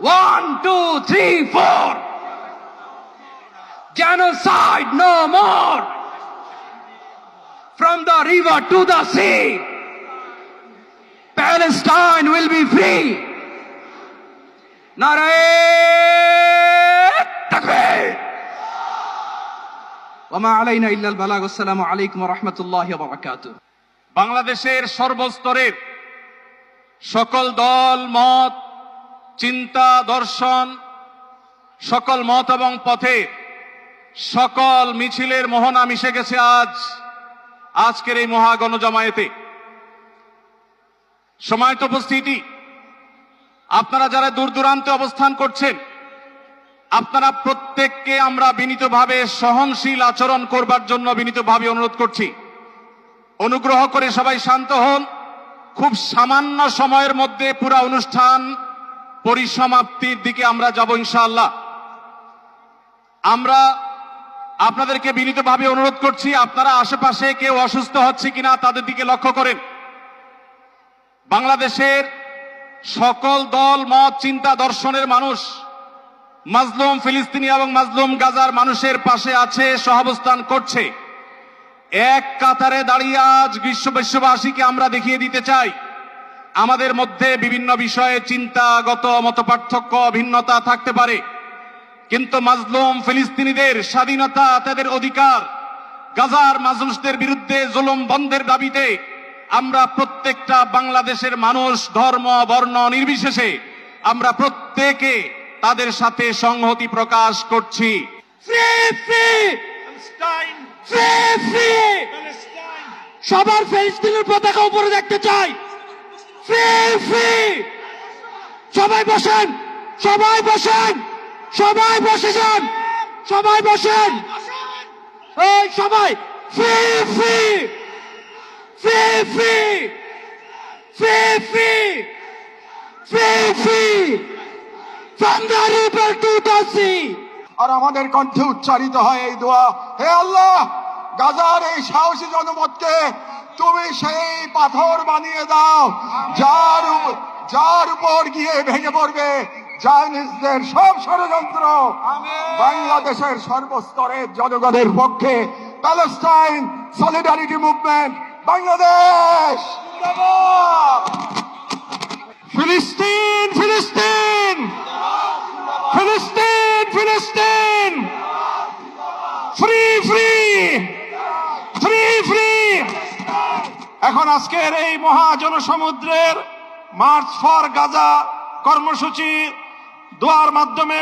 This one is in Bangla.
one two three four genocide no more. From the river to the sea. Palestine will be free. নারায়ণ তাকবীর ওমা আলাইনা ইল্লাল বালাগ আসসালামু আলাইকুম রাহমাতুল্লাহি ওয়া বারাকাতুহু বাংলাদেশের সর্বস্তরের সকল দল, মত চিন্তা, দর্শন, সকল মত এবং পথে সকল মিছিলের মোহনা মিশে গেছে আজ, আজকের এই মহাগণ জমায়েতে সময়ত উপস্থিতি, আপনারা যারা দূর দূরান্তে অবস্থান করছেন, আপনারা প্রত্যেককে আমরা বিনীতভাবে সহনশীল আচরণ করবার জন্য বিনীতভাবে অনুরোধ করছি। অনুগ্রহ করে সবাই শান্ত হন। খুব সামান্য সময়ের মধ্যে পুরা অনুষ্ঠান পরিসমাপ্তির দিকে আমরা যাব ইনশাআল্লাহ। আমরা আপনাদেরকে বিনীতভাবে অনুরোধ করছি, আপনারা আশেপাশে কেউ অসুস্থ হচ্ছে কিনা তাদের দিকে লক্ষ্য করেন। বাংলাদেশের সকল দল, মত, চিন্তা, দর্শনের মানুষ মাজলুম ফিলিস্তিনি এবং মাজলুম গাজার মানুষের পাশে আছে, সহাবস্থান করছে। এক কাতারে দাঁড়িয়ে আজ বিশ্ব বিশ্ববাসীকে আমরা দেখিয়ে দিতে চাই। আমাদের মধ্যে বিভিন্ন বিষয়ে চিন্তাগত মত পার্থক্য ভিন্নতা থাকতে পারে। কিন্তু মাজলুম ফিলিস্তিনিদের স্বাধীনতা তাদের অধিকার। গাজার মাজলুসদের বিরুদ্ধে জুলুম বন্ধের দাবিতে আমরা প্রত্যেকটা বাংলাদেশের মানুষ ধর্ম বর্ণ নির্বিশেষে আমরা প্রত্যেকে তাদের সাথে সংহতি প্রকাশ করছি। Free free! Free free! সবার ফিলিস্তিনের পতাকা উপরে দেখতে চাই। Free free. সবাই বসেন সবাই বসেন, সবাই বসে যান, সবাই বসেন। এই সবাই, free free. Free free. Free free. Free free. to the sea আর আমাদের কণ্ঠে উচ্চারিত হয় এই দোয়া, হে আল্লাহ! গাজার এই সাহসী জনমতকে তুমি সেই পাথর বানিয়ে দাও যার যার উপর গিয়ে ভেঙে পড়বে চাইনিজদের সব ষড়যন্ত্র। বাংলাদেশের সর্বস্তরের জনগণের পক্ষে প্যালেস্টাইন সলিডারিটি মুভমেন্ট বাংলাদেশ। ফিলিস্তিন ফিলিস্তিন। ফিলিস্তিন ফিলিস্তিন। ফ্রি ফ্রি এখন আজকের এই মহাজনসমুদ্রের মার্চ ফর গাজা কর্মসূচি দোয়ার মাধ্যমে